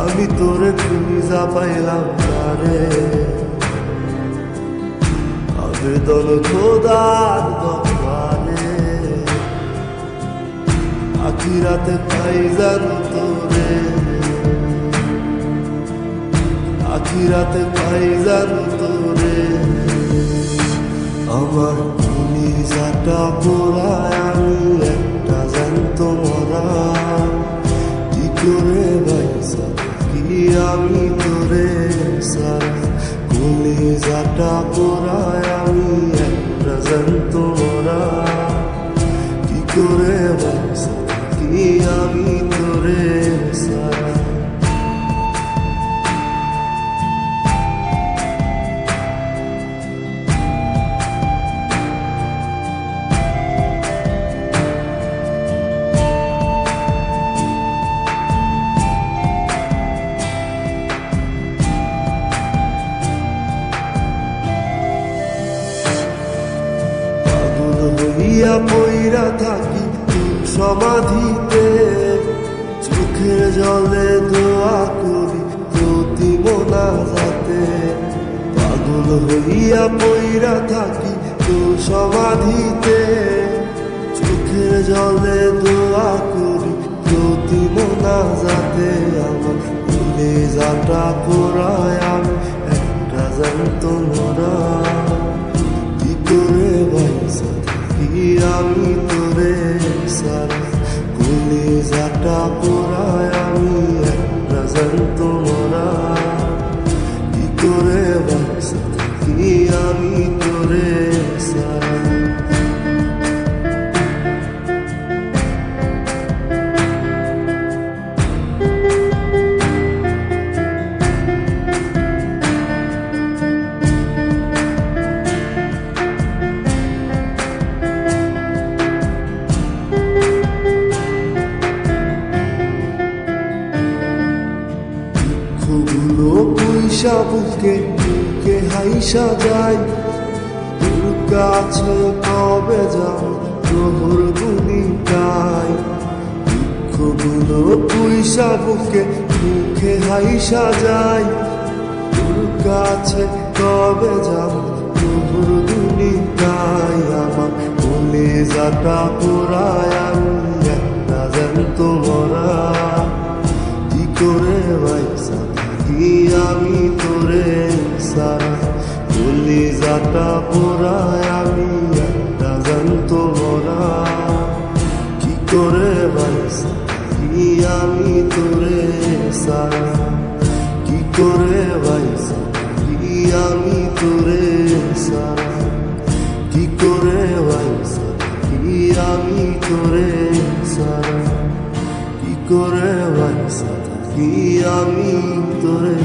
আমি তোরে খুঁজা পাইলাম না রে আবেদন খোদার দরবারে। আখিরাতে পাই জানো তোরে। আখিরাতে পাই জানো তোরে। আমার তুমি যাটা পোড়ায়, আমি একটা জানত যাটা পোড়ায় আমি একটা জানত মরা। কি করে আমি তোরে? হইয়া পইরা থাকি সমাধিতে। চোখের জলে দোয়া করি প্রতি মোনা যাতে পাগল হইয়া পইরা থাকি তো সমাধিতে। চোখের জলে দোয়া করি প্রতি মোনা যাতে আমার যাটা পোড়ায় আমি একটা জানতো আমি তোরে সারা কুলি যাটা পোড়ায় আমি একটা জানত দুঃখগুলো পয়সা বুকে বুকে হাইসা যায়। কাছে কবে যাব প্রহর গুণিকায় দুঃখগুলো পয়সা বুকে মুখে হাইসা যায়। তোর কাছে কবে যাব প্রহর গুণিকায় আমার বলে যাটা পোড়ায় যাটা পোড়ায় আমি একটা জানত মরা। কি করে থাকি আমি তোরে সারা? কি করে বাইসা থাকি আমি তোরে সারা? কি করে বাইসা থাকি আমি তোরে সারা? কি করে বাইসা থাকি আমি তোরে